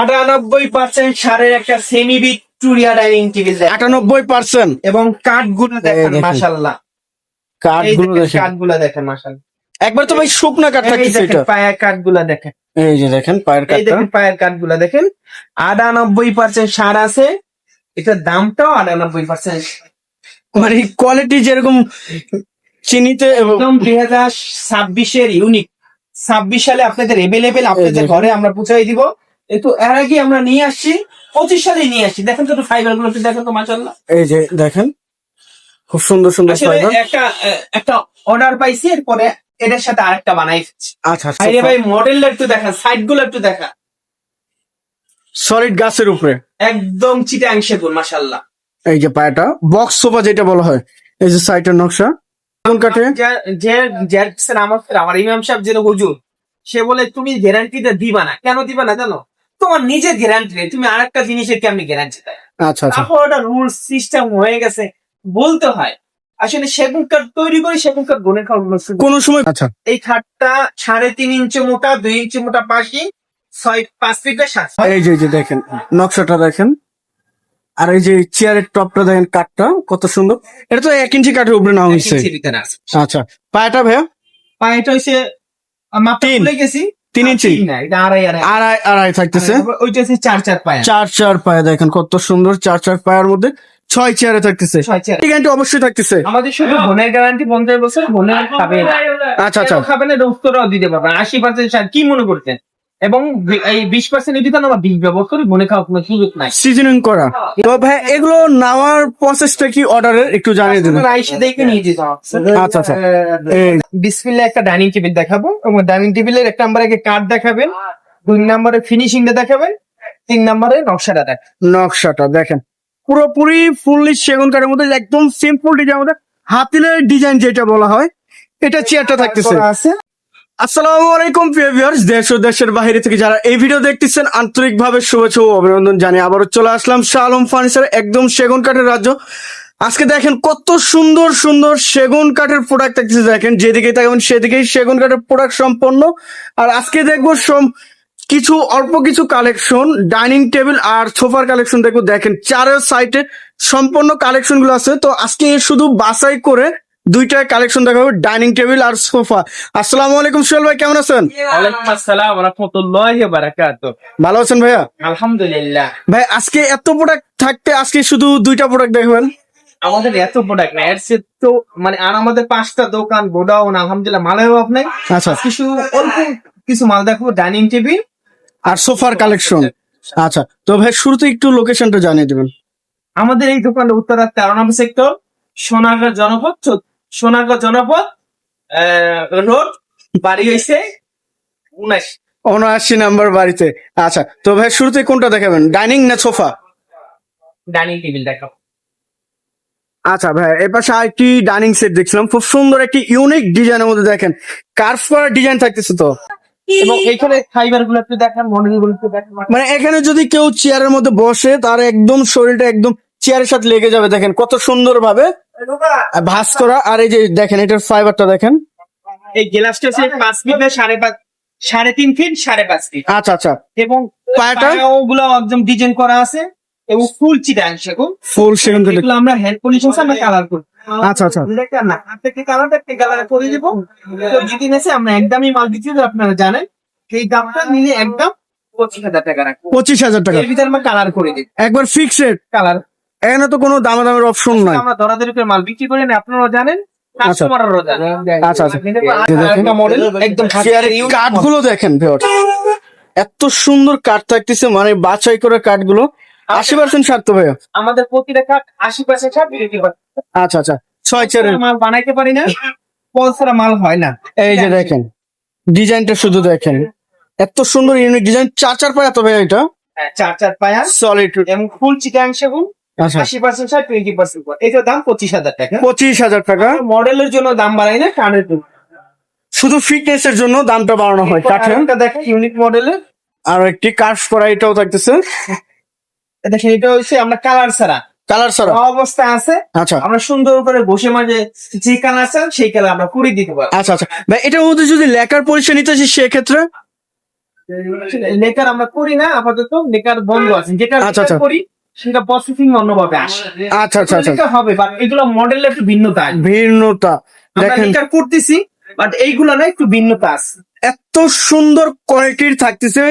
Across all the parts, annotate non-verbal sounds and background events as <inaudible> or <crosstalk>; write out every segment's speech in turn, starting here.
আটানব্বই পার্সেন্ট সারের একটা সেমি ভিক্টোরিয়া ডাইনিং টেবিল আটানব্বই পার্সেন্ট এবং কাঠগুলো দেখেন দেখেন। মাশাল্লাহ কাঠগুলো দেখেন কাঠগুলো দেখেন মাশাল্লাহ একবার তো ভাই শুকনা কাঠ দেখেন এটা। পায়ের কাঠগুলো দেখেন। এই যে দেখেন পায়ের কাঠটা। দেখেন পায়ের কাঠগুলো দেখেন। আটানব্বই পার্সেন্ট সার আছে। এটার দামটাও আটানব্বই পার্সেন্ট মানে কোয়ালিটি যেরকম চিনিতে একদম দুই হাজার ছাব্বিশের ইউনিক ছাব্বিশ সালে আপনাদের এভেলেবেল আপনাদের ঘরে আমরা পৌঁছাই দিব। কিন্তু এর আগে আমরা নিয়ে আসছি পঁচিশ সালে নিয়ে আসছি। দেখেন তো ফাইবারগুলো একটু দেখেন তো মাসাল্লাহ এই যে দেখেন খুব সুন্দর সুন্দর ফাইবার একটা একটা অর্ডার পাইছি এরপরে এটার সাথে আরেকটা বানাই ফেলছি। আচ্ছা আরে ভাই মডেলটা একটু দেখা সাইডগুলো একটু দেখা সলিড গাছের উপরে। একদম চিটাং সেগুন মাসাল্লাহ এই যে পায়াটা বক্স সোফা যেটা বলা হয় এই যে সাইটের নকশা। কোন কাঠে যে- যে যে আমার আমার ইমাম সাহেব যেন হুজুর সে বলে তুমি গ্যারান্টিটা দিবা না। কেন দিবা না জানো? তোমার নিজের গ্যারান্টি নেই তুমি আরেকটা জিনিসের কেমনি গ্যারান্টি দেয়? আচ্ছা আচ্ছা। তারপর ওটা রুল সিস্টেম হয়ে গেছে বলতে হয় আসলে সেগুন কাঠ তৈরি করে সেগুন কাঠ গুণের খাওয়া কোন সময় আচ্ছা। এই খাটটা সাড়ে তিন ইঞ্চি মোটা দুই ইঞ্চি মোটা পাশি ছয় পাঁচ ফিট সাত এই যে এই যে দেখেন নকশাটা দেখেন। আর এই যে চেয়ারের টপটা দেখেন কাঠটা কত সুন্দর। এটা তো এক ইঞ্চি কাঠের উপরে নেওয়া হয়েছে। আছে। আচ্ছা পায়াটা ভাইয়া? পায়েটা হচ্ছে মাপটা তিন। ভুলে গেছি। তিন ইঞ্চি? আড়াই আড়াই। থাকতেছে? ওইটা চার চার পায়া। চার চার পায়া দেখেন কত সুন্দর চার চার পায়ার মধ্যে ছয় চেয়ারে থাকতেছে। গ্যারান্টি অবশ্যই থাকতেছে। আমাদের শুধু বোনের গ্যারান্টি পঞ্চাশ বছর বোনের খাবে। আচ্ছা আচ্ছা। কেন খাবে না এটা দিতে পারবেন আশি পার্সেন্ট কি মনে করছেন? এবং এই বিশ পার্সেন্ট দিতে না বিশ ব্যবহার করে বনে খাওয়ার কোনো সুযোগ নাই। সিজনিং করা। তো ভাই এগুলো নেওয়ার প্রসেসটা কি অর্ডারের একটু জানিয়ে দিবেন আপনারা আইসে দেখে নিয়ে যেতে আচ্ছা আচ্ছা। ডিসপ্লে একটা ডাইনিং টেবিল দেখাবো এবং ডাইনিং টেবিলের এক নম্বরে কার্ড দেখাবেন দুই নম্বরে ফিনিশিংটা দেখাবেন তিন নম্বরে নকশাটা দেখাবেন। নকশাটা দেখেন। পুরোপুরি ফুললি সেগুন কাঠের মধ্যে একদম সিম্পল ডিজাইন মধ্যে। হাতিলের ডিজাইন যেটা বলা হয় এটা চেয়ারটা থাকতেছে। আসসালামু আলাইকুম, প্রিয় দেশ ও দেশের বাইরে থেকে যারা এই ভিডিও দেখতেছেন, আন্তরিকভাবে শুভেচ্ছা ও অভিনন্দন জানিয়ে আবারও চলে আসলাম শাহ আলম ফার্নিচার একদম সেগুন কাঠের রাজ্য। আজকে দেখেন কত সুন্দর সুন্দর সেগুন কাঠের প্রোডাক্ট থাকতেছে দেখেন যেদিকে তাকাবেন সেদিকেই সেগুন কাঠের প্রোডাক্ট সম্পন্ন। আর আজকে দেখব কিছু, অল্প কিছু কালেকশন ডাইনিং টেবিল আর সোফার কালেকশন দেখব। দেখেন, চারের সাইটে সম্পূর্ণ কালেকশনগুলো আছে। তো আজকে শুধু বাছাই করে দুইটা কালেকশন দেখাবো ডাইনিং টেবিল আর সোফা আসসালামু আলাইকুম সোহেল ভাই কেমন আছেন? ওয়ালাইকুম আসসালাম রহমতুল্লাহি বারাকাত ভালো আছেন ভাইয়া? আলহামদুলিল্লাহ। ভাই আজকে এত প্রোডাক্ট থাকতে আজকে শুধু দুইটা প্রোডাক্ট দেখবেন? আমাদের এত প্রোডাক্ট না এর তো মানে আর আমাদের পাঁচটা দোকান গোডাউন আলহামদুলিল্লাহ মালের অভাব নাই আচ্ছা। কিছু অল্প কিছু মাল দেখো ডাইনিং টেবিল আর সোফার কালেকশন আচ্ছা তো ভাই শুরুতে একটু লোকেশনটা জানিয়ে দিবেন। আমাদের এই দোকানটা উত্তরা তেরো নম্বর সেক্টর সোনারগাঁ জনপদ চৌ- সোনারগাঁ জনপদ রোড বাড়ি হয়েছে উনাইশ উনআশি নাম্বার বাড়িতে। আচ্ছা তো ভাই শুরুতে কোনটা দেখাবেন? ডাইনিং না সোফা? ডাইনিং টেবিল দেখাবো আচ্ছা ভাই এর পাশে আরেকটি ডাইনিং সেট দেখছিলাম। খুব সুন্দর একটি ইউনিক ডিজাইনের মধ্যে দেখেন। কার্ভ করা ডিজাইন থাকতেছে তো। এবং এখানে ফাইবারগুলো একটু দেখান মডেলগুলো একটু দেখান। মানে এখানে যদি কেউ চেয়ারের মধ্যে বসে তার একদম শরীরটা একদম চেয়ারের সাথে লেগে যাবে। দেখেন কত সুন্দর ভাবে ভাস করা আর এই যে দেখেন এটার ফাইবারটা দেখেন। এই গ্লাসটা হচ্ছে পাঁচ ফিট না সাড়ে পাঁচ সাড়ে তিন ফিট সাড়ে পাঁচ ফিট। আচ্ছা আচ্ছা। এবং পায়াটা? গুলো একদম ডিজাইন করা আছে এবং ফুল চিটাং সেগুন ফুল সেগুন। এগুলো আমরা হ্যান্ড পলিশন আমরা কালার করি। আচ্ছা আচ্ছা। দেখেন না আপনাকে কালার একটা কালার করে দিব। তো যদি নেছে আমরা একদমই মাল দিচ্ছি আপনারা জানেন এই দামটা নিলে একদম পঁচিশ হাজার টাকা রাখব। পঁচিশ হাজার টাকা। এর ভিতরে আমরা কালার করে দিই। একবার ফিক্সড কালার এখানে তো কোনো দামাদামের অপশন নাই। আমরা দরাদরি করে মাল বিক্রি করি না আপনারাও জানেন কাস্টমাররাও জানেন। আচ্ছা, আচ্ছা। মডেল একদম কাঠগুলো দেখেন ভিউয়ার্স এত সুন্দর কাঠ থাকতেছে মানে বাছাই করে কাঠগুলো। আশি পার্সেন্ট সারতো ভাইয়া আমাদের প্রতিটা কাঠ আশি পার্সেন্ট ছাড় বিক্রি করে। আচ্ছা আচ্ছা। ছয় চেয়ারের মাল বানাইতে পারি না পলসারা মাল হয় না। এই যে দেখেন ডিজাইনটা শুধু দেখেন। এত সুন্দর ইউনিক ডিজাইন চার চার পায় এত ভাইয়া এটা। হ্যাঁ, চার চার পায়া। সলিড এবং ফুল চিটাং সেগুন। আচ্ছা আশি পার্সেন্ট টোয়েন্টি পার্সেন্ট এটার দাম পঁচিশ হাজার টাকা। পঁচিশ হাজার টাকা। মডেলের জন্য দাম বাড়াই না কানের জন্য। শুধু ফিটনেস এর জন্য দামটা বাড়ানো হয় কাঠের। আরেকটা দেখেন ইউনিক মডেলের আর একটি কাঠ করা এটাও থাকতেছে। <laughs> দেখেন এটা হচ্ছে আমরা কালার ছাড়া। কালার ছাড়া। অবস্থা আছে। আচ্ছা। আমরা সুন্দর করে বসে মাঝে যে কালার চান সেই কালার আমরা করে দিতে পারি আচ্ছা আচ্ছা। ভাই মধ্যে যদি লেখার পরিচয় নিতে চাই সেক্ষেত্রে? লেকার আমরা করি না আপাতত। লেকার বন্ধ আছে। যেটা আচ্ছা, আচ্ছা। করি সেটা প্রসেসিং অন্যভাবে আসে। আচ্ছা আচ্ছা আচ্ছা লেকার হবে বাট এগুলো মডেল একটু ভিন্নতা ভিন্নতা। দেখেন করতেছি বাট এইগুলো না একটু ভিন্নতা আছে। এত সুন্দর কোয়ালিটির থাকতেছে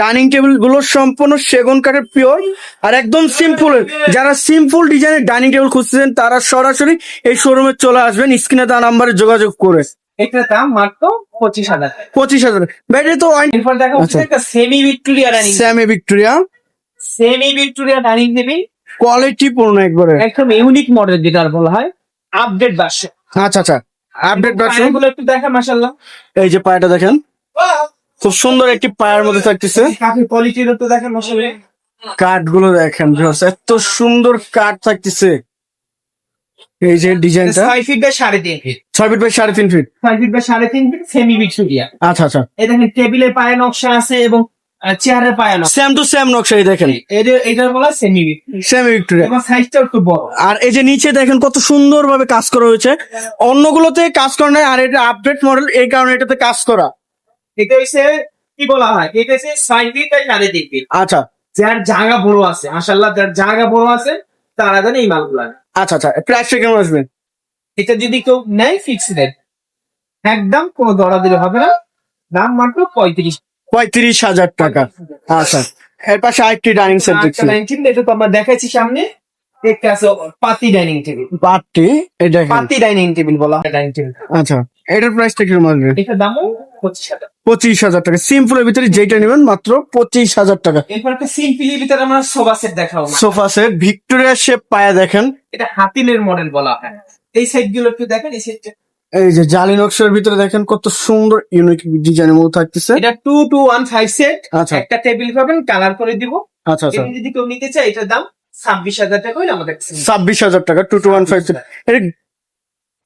ডাইনিং টেবিলগুলো সম্পূর্ণ সেগুন কাঠের পিওর আর একদম সিম্পল যারা সিম্পল ডিজাইনের ডাইনিং টেবিল খুঁজতেছেন তারা সরাসরি এই শোরুমে চলে আসবেন স্ক্রিনে তার নাম্বারে যোগাযোগ করে। এটার দাম মাত্র পঁচিশ হাজার। পঁচিশ হাজার। ব্যাটারি তো দেখা হচ্ছে আচ্ছা। Semi Victoria semi Victoria semi Victoria dining table quality পূর্ণ একবারে। একদম ইউনিক মডেল যেটা বলা হয়। আপডেট ভার্সন আচ্ছা আচ্ছা। আপডেট ভার্সনগুলো একটু দেখা মাশাল্লাহ এই যে পায়াটা দেখেন। খুব সুন্দর একটি পায়ের মধ্যে থাকতেছে। কাফি কোয়ালিটির তো দেখেন মাশাল্লাহ কাঠগুলো দেখেন এত সুন্দর কাঠ থাকতেছে। এই যে ডিজাইনটা। ছয় ফিট বাই সাড়ে তিন ফিট ছয় ফিট বাই সাড়ে তিন ফিট ছয় ফিট বাই সাড়ে তিন ফিট সেমি ভিক্টোরিয়া আচ্ছা আচ্ছা। এই দেখেন টেবিলের পায়ে নকশা আছে এবং চেয়ারের সেম টু সেম নকশা এই দেখেন। এটার বলা সেমি ভিক্টোরিয়া সেমি ভিক্টোরিয়া সাইজটা একটু বড়। আর এই যে নিচে দেখেন কত সুন্দর ভাবে কাজ করা হয়েছে। অন্যগুলোতে কাজ করা নাই আর এটা আপডেট মডেল এই কারণে এটাতে কাজ করা। এটা হচ্ছে কি বলা হয়? এটা হচ্ছে সাড়ে তিন ফিট আচ্ছা। যার জায়গা বড় আছে মাশাল্লাহ যার জায়গা বড় আছে তারা জানে এই মালগুলো আচ্ছা আচ্ছা প্রাইসটা কেমন আসবে। এটা যদি কেউ নেয় ফিক্স রেট একদম কোনো দরা দিলে হবে না। দাম মাত্র পঁয়ত্রিশ পঁয়ত্রিশ হাজার টাকা। আচ্ছা এর পাশে আরেকটি ডাইনিং সেট দেখছি। ডাইনিং এটা তো আমরা দেখাইছি সামনে। একটা আছে পাতি ডাইনিং টেবিল পাতি ডাইনিং টেবিল বলা হয়। ডাইনিং টেবিল আচ্ছা এটার প্রাইসটা কীরকম আসবে? এটার দামও পঁচিশ হাজার। পঁচিশ হাজার টাকা। সিম্পলের ভিতরে যেটা নেবেন মাত্র পঁচিশ হাজার টাকা। এরপর একটা সিম্পলি ভিতরে আমরা সোফা সেট দেখাবো। সোফা সেট ভিক্টোরিয়া শেপ পায়া দেখেন। এটা হাতিলের মডেল বলা হয়। এই সাইডগুলো একটু দেখেন এই সাইডটা এই যে জালি নকশার ভিতরে দেখেন কত সুন্দর ইউনিক ডিজাইনের মতো থাকতেছে। এটা two two one five set আচ্ছা। একটা টেবিল পাবেন কালার করে দিব। আচ্ছা আচ্ছা। যদি কেউ নিতে চায় এটার দাম ছাব্বিশ হাজার টাকা হইলে আমাদের ছাব্বিশ হাজার টাকা টু টু ওয়ান ফাইভ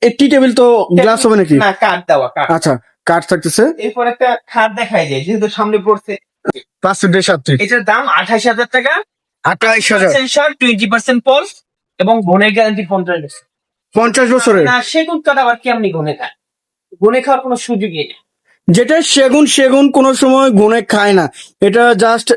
একটি টেবিল তো গ্লাস হবে নাকি? না কাঠ দেওয়া কাঠ আচ্ছা কাঠ থাকতেছে। এরপর একটা খাট দেখাই যায় যেহেতু সামনে পড়ছে। পাঁচ ফিটের সাত ফিট। এটার দাম আঠাইশ হাজার টাকা। আঠাইশ হাজার। সেন্সার টোয়েন্টি পার্সেন্ট পলস এবং গুণের গ্যারান্টি পঞ্চাশ পঞ্চাশ বছরের। না সেগুন কাঠ আবার কেমনি গুনে খায়? গুনে খাওয়ার কোনো সুযোগই নেই। যেটা সেগুন সেগুন কোনো সময় গুনে খায় না। এটা জাস্ট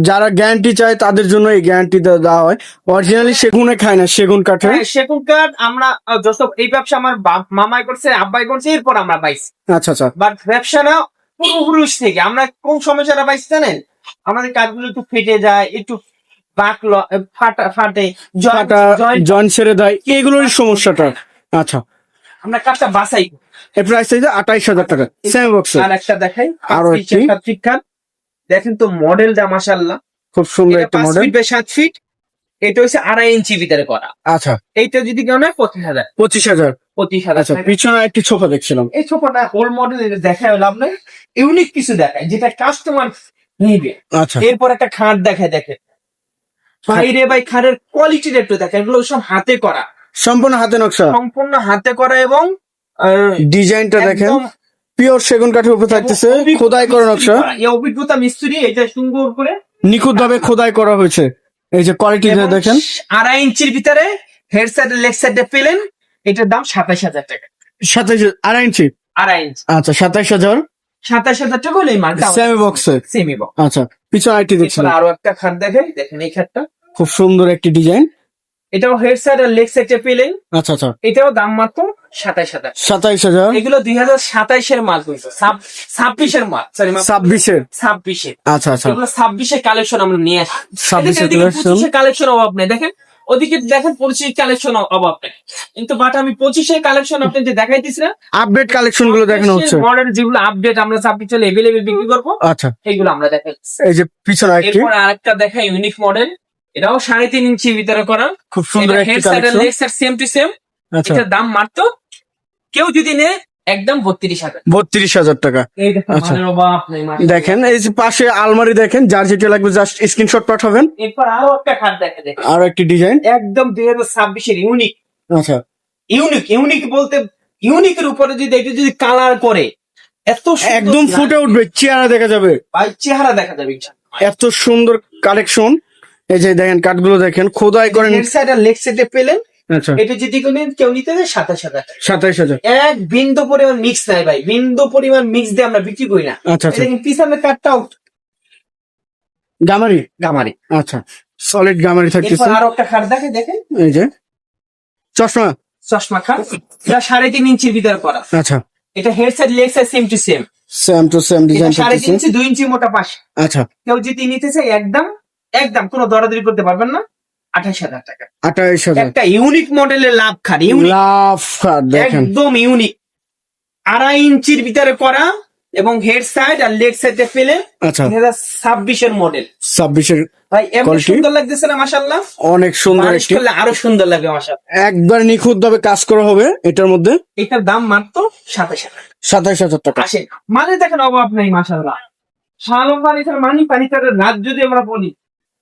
যারা গ্যারান্টি চায় তাদের জন্য এই গ্যারান্টি দেওয়া হয়। অরিজিনালি সেগুনে খায় না সেগুন কাঠে হ্যাঁ, সেগুন কাঠ আমরা যত এই ব্যবসা আমার বাপ- মামাই করছে আব্বাই করছে এরপর আমরা পাইছি। আচ্ছা আচ্ছা। বাট ব্যবসা না পূর্বপুরুষ থেকে আমরা কোন সমস্যাটা পাইছি জানেন? আমাদের কাঠগুলো একটু ফেটে যায় একটু ফাটা ফাটে ছেড়ে দেয়। এগুলোরই সমস্যাটা। আচ্ছা। আমরা কাঠটা বাসাই করি। এর প্রাইস হচ্ছে আঠাইশ হাজার টাকা। সেম বক্স আর একটা। দেখাই আরও দেখেন তো মডেলটা মাসাল্লাহ খুব সুন্দর একটা মডেল ফিট বাই সাত ফিট এটা হচ্ছে আড়াই ইঞ্চি ভিতরে করা। আচ্ছা। এইটা যদি কেউ নেয় পঁচিশ হাজার। পঁচিশ হাজার। পঁচিশ হাজার আচ্ছা পিছনে একটি সোফা দেখছিলাম। এই ছোপটা ওল্ড মডেল এটা দেখায় লাভ নাই ইউনিক কিছু দেখায় যেটা কাস্টমার নিবে। আচ্ছা। এরপর একটা খাট দেখায় দেখে বাইরে বাই খাটের কোয়ালিটির একটু দেখে এগুলো সব হাতে করা। সম্পূর্ণ হাতে নকশা। সম্পূর্ণ হাতে করা এবং ডিজাইনটা দেখেন একদম পিওর সেগুন কাঠের উপর থাকতেছে খোদাই করা নকশা। এই অভিজ্ঞতা মিস্ত্রি এটা সুন্দর করে নিখুঁত ভাবে খোদাই করা হয়েছে। এই যে কোয়ালিটি দেখেন। আড়াই ইঞ্চির ভিতরে হেড সাইডে লেগ সাইডে পেলেন এটার দাম সাতাশ হাজার টাকা। সাতাইশ আড়াই ইঞ্চি? আড়াই ইঞ্চি। আচ্ছা সাতাইশ হাজার। সাতাশ হাজার টাকা হলে এই মালটা সেমি বক্সে সেমি বক্স আচ্ছা পিছনে আরেকটি দেখছেন আরও একটা খাট দেখাই। দেখেন এই খাটটা। খুব সুন্দর একটি ডিজাইন। এটাও হেড সাইড আর লেগ সাইডে পেলেন। আচ্ছা আচ্ছা। এটাও দাম মাত্র সাতাশ হাজার। সাতাইশ হাজার। এগুলো দুই হাজার সাতাইশের মাল কিন্তু। ছাব্বিশের মাল। সরি ছাব্বিশের? ছাব্বিশের। আচ্ছা আচ্ছা। এগুলো ছাব্বিশের কালেকশন আমরা নিয়ে আসি। ছাব্বিশের কালেকশন অভাব নেই। দেখেন ওদিকে দেখেন পঁচিশের কালেকশন অভাব কিন্তু বাট আমি পঁচিশের কালেকশন আপনি যে দেখাইতেছি না। আপডেট কালেকশনগুলো দেখানো হচ্ছে। মডেল যেগুলো আপডেট আমরা ছাব্বিশ চলে এভেলেবেল বিক্রি করব আচ্ছা। এইগুলো আমরা দেখাই এই যে পিছনে আরেকটি। এরপর আরেকটা দেখাই ইউনিক মডেল এটাও সাড়ে তিন ইঞ্চি ভিতরে করা। খুব সুন্দর একটি হেড সেম টু সেম এটার দাম মাত্র। কেউ যদি নেয় একদম বত্রিশ হাজার। বত্রিশ হাজার টাকা। আচ্ছা। দেখেন এই যে পাশে আলমারি দেখেন যার যেটা লাগবে জাস্ট স্ক্রিনশট পাঠাবেন। এরপর আরও একটা খাট দেখে দেখেন আর একটি ডিজাইন একদম দুই হাজার ছাব্বিশের ইউনিক আচ্ছা। ইউনিক ইউনিক বলতে ইউনিকের উপরে যদি এটা যদি কালার করে এত একদম ফুটে উঠবে চেহারা দেখা যাবে। ভাই চেহারা দেখা যাবে। এত সুন্দর কালেকশন এই যে দেখেন কাঠগুলো দেখেন খোদাই করেন। হেড সাইড আর লেগ সাইডে পেলেন আচ্ছা। এটা যদি কেউ নিতে দেয় সাতাশ হাজার টাকা। সাতাইশ হাজার। এক বিন্দু পরিমাণ মিক্স নাই ভাই। বিন্দু পরিমাণ মিক্স দিয়ে আমরা বিক্রি করি না। আচ্ছা আচ্ছা। পিছনের গামারি? গামারি। আচ্ছা সলিড গামারি থাকতেছে। এরপর আরও একটা খাট দেখে দেখেন। এই যে চশমা। চশমা খাট এটা সাড়ে তিন ইঞ্চির ভিতরে করা। আচ্ছা। এটা head side leg side same to same same to same design সাড়ে তিন ইঞ্চি দুই ইঞ্চি মোটা পাশে। আচ্ছা। কেউ যদি নিতে চাই একদম একদম কোনো দরাদরি করতে পারবেন না। আঠাশ হাজার টাকা। আঠাইশ হাজার। একটা ইউনিক মডেলের লাভ খাট লাভ একদম ইউনিক আড়াই ইঞ্চির ভিতরে করা এবং হেড সাইড আর লেগ সাইডে পেলে আচ্ছা। ছাব্বিশের মডেল ছাব্বিশের ভাই এমন সুন্দর লাগতেছে না অনেক সুন্দর একটি। আরও সুন্দর লাগবে একবার নিখুঁত ভাবে কাজ করা হবে এটার মধ্যে। এটার দাম মাত্র সাতাশ হাজার সাতাইশ হাজার টাকা। আসে মানে দেখেন অভাব নেই মাসাল্লাহ শালম বাড়িটার মানি পানিটারের রাত যদি আমরা বলি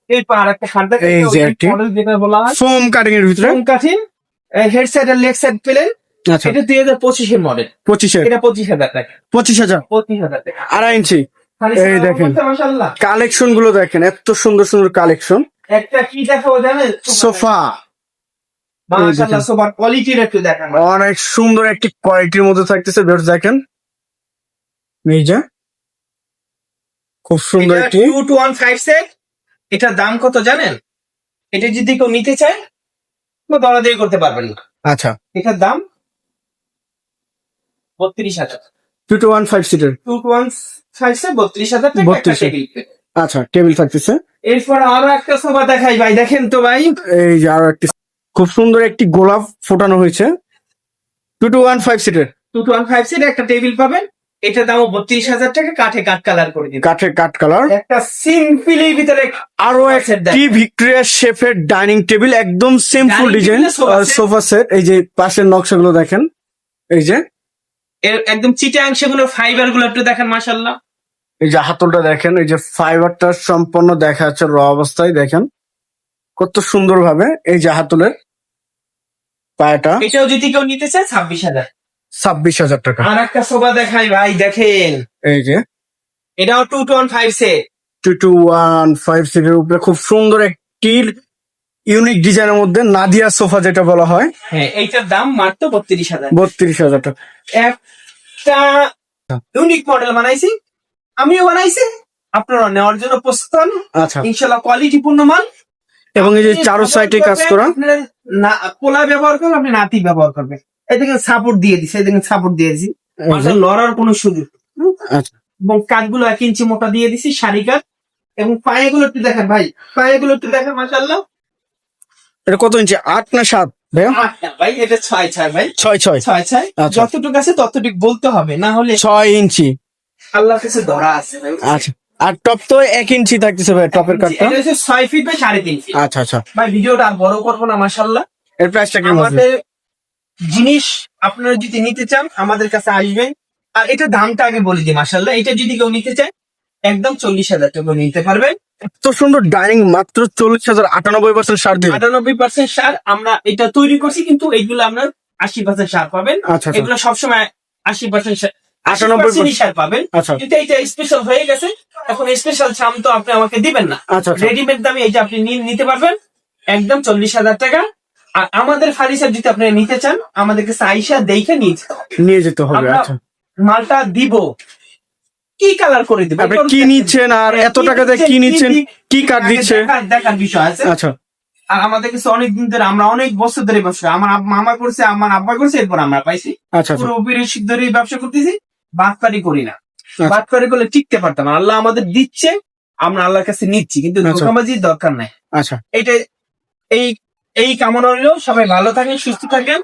একটা খাট দেখেন এই যে একটি। যেটা বলা হয়। ফোম কাটিং এর ভিতরে। ফোম আর লেগ পেলেন। আচ্ছা। এটা দুই হাজার পঁচিশের মডেল পঁচিশে। এটা পঁচিশ হাজার টাকা। পঁচিশ হাজার। পঁচিশ হাজার টাকা। আড়াই ইঞ্চি। এই দেখেন। কালেকশনগুলো দেখেন এত সুন্দর সুন্দর কালেকশন একটা কি দেখাবো জানেন? সোফা সোফার কোয়ালিটির একটু দেখান। অনেক সুন্দর একটি কোয়ালিটির মধ্যে থাকতেছে। বেশ দেখেন। এই যে। খুব সুন্দর একটি। Two two one five set এটার দাম কত জানেন? এটা যদি কেউ নিতে চায় তো দরাদরি করতে পারবেন না। আচ্ছা। এটার দাম বত্রিশ হাজার। Two two one five seater two two one five set বত্রিশ হাজার টাকা একটা 32 টেবিল আচ্ছা টেবিল থাকতেছে এরপর আরও একটা সোফা দেখাই ভাই দেখেন তো ভাই। এই যে আরও একটি খুব সুন্দর একটি গোলাপ ফোটানো হয়েছে। Two two one five seater two two one five set একটা টেবিল পাবেন। এটার দাম বত্রিশ হাজার টাকা কাঠে কাঠ কালার করে দিবেন কাঠের কাঠ কালার একটা সিম্পলের ভিতরে আরও। একটি ভিক্টোরিয়া শেফের ডাইনিং টেবিল একদম সিম্পল ডিজাইন। সোফা সেট এই যে পাশের নকশাগুলো দেখেন এই যে। একদম চিটাং সেগুলো ফাইবারগুলো একটু দেখেন মাসাল্লাহ এই যে হাতলটা দেখেন এই যে ফাইবারটা সম্পূর্ণ দেখা যাচ্ছে র অবস্থায় দেখেন। কত সুন্দর ভাবে এই যে হাতলের পায়াটা। এটাও যদি কেউ নিতে চায় ছাব্বিশ হাজার। ছাব্বিশ হাজার টাকা। আর একটা সোফা দেখাই ভাই দেখেন। এই যে। এটাও two two one five set two two one five সিটের উপরে খুব সুন্দর একটি ইউনিক ডিজাইনের মধ্যে নাদিয়া সোফা যেটা বলা হয়। হ্যাঁ এইটার দাম মাত্র বত্রিশ হাজার। বত্রিশ হাজার টাকা। একটা ইউনিক মডেল বানাইছি। আমিও বানাইছি। আপনারা নেওয়ার জন্য প্রস্তুত আচ্ছা। ইনশাল্লাহ কোয়ালিটি পূর্ণ মান এবং এই যে চারো সাইডে কাজ করা। না পোলা ব্যবহার করবেন আপনি নাতি ব্যবহার করবেন। এই দেখেন সাপোর্ট দিয়ে দিছে এই দেখেন সাপোর্ট দিয়ে দিছি। লড়ার কোনো সুযোগ। আচ্ছা। এবং কাঠগুলো এক ইঞ্চি মোটা দিয়ে দিছি শাড়ি কাঠ এবং পায়েগুলো একটু দেখেন ভাই পায়েগুলো একটু দেখেন মাসাল্লাহ এটা কত ইঞ্চি আট না সাত ভাই এটা ছয় ছয় ভাই। ছয় ছয়। ছয় ছয়। আচ্ছা। যতটুকু আছে ততটুকু বলতে হবে না হলে ছয় ইঞ্চি। আল্লাহর কাছে ধরা আছে আচ্ছা। আর টপ তো এক ইঞ্চি থাকতেছে ভাই টপের ছয় ফিট বাই সাড়ে তিন ফিট। আচ্ছা আচ্ছা। ভাই ভিডিওটা আর বড় করব না মাসাল্লাহ এর প্রাইসটা কেমন জিনিস আপনারা যদি নিতে চান আমাদের কাছে আসবেন। আর এটা দামটা আগে বলে দিই মাসাল্লাহ এটা যদি কেউ নিতে চায় একদম চল্লিশ হাজার টাকা নিতে পারবেন। এত সুন্দর ডাইনিং মাত্র চল্লিশ হাজার আটানব্বই পার্সেন্ট সার দিয়ে আটানব্বই পার্সেন্ট সার আমরা এটা তৈরি করছি কিন্তু এইগুলো আপনার আশি পার্সেন্ট সার পাবেন। আচ্ছা আচ্ছা। এগুলো সবসময় আশি পার্সেন্ট আটানব্বই আটানব্বই সার পাবেন। আচ্ছা কিন্তু এইটা স্পেশাল হয়ে গেছে। এখন স্পেশাল ছাম তো আপনি আমাকে দিবেন না। রেডিমেড দামে এইটা আপনি নিতে পারবেন। একদম চল্লিশ হাজার টাকা। আমাদের ফার্নিচার যদি আপনি নিতে চান আমাদের কাছে আইসা দেখে নিয়ে নিয়ে যেতে হবে আচ্ছা। মালটা দিব। কি কালার করে দিব? আপনি কি নিচ্ছেন? আর এত টাকা দিয়ে কি নিচ্ছেন? কি কাঠ দিচ্ছে? দেখার- বিষয় আছে। আচ্ছা। আর আমাদের কাছে অনেক দিন ধরে আমরা অনেক বছর ধরে ব্যবসা আমার মামা করছে আমার আব্বা করছে এরপর আমরা পাইছি। আচ্ছা আচ্ছা। পুরো উপরিশিক ধরে ব্যবসা করতেছি। বাটপারি করি না। আচ্ছা। বাটপারি করলে টিকতে পারতাম। আল্লাহ আমাদের দিচ্ছে আমরা আল্লাহর কাছে নিচ্ছি। কিন্তু আচ্ছা। ধোকাবাজির দরকার নাই। আচ্ছা। এটা এই এই কামনা হইল সবাই ভালো থাকেন সুস্থ থাকেন।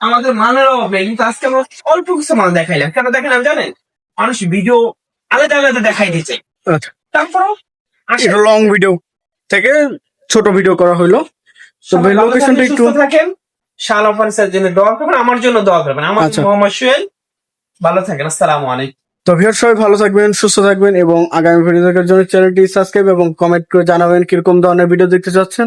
আমাদের মানের অভাব নেই কিন্তু আজকে আমরা অল্প কিছু মাল দেখাইলাম। কেন দেখেন আমি জানেন? মানুষ ভিডিও আলাদা আলাদা দেখাই দিচ্ছে তারপরও। এটা লং ভিডিও থেকে ছোট ভিডিও করা হইল। সবাই লোকেশনটা থাকেন, একটু থাকেন। শাল অফারের জন্য দোয়া করবেন আমার জন্য দোয়া করবেন। আমার আচ্ছা। মোহাম্মদ সোহেল ভালো থাকেন আসসালামু আলাইকুম। তো ভিউয়ার সবাই ভালো থাকবেন সুস্থ থাকবেন এবং আগামী ভিডিও দেখার জন্য চ্যানেলটি সাবস্ক্রাইব এবং কমেন্ট করে জানাবেন কীরকম ধরনের ভিডিও দেখতে চাচ্ছেন।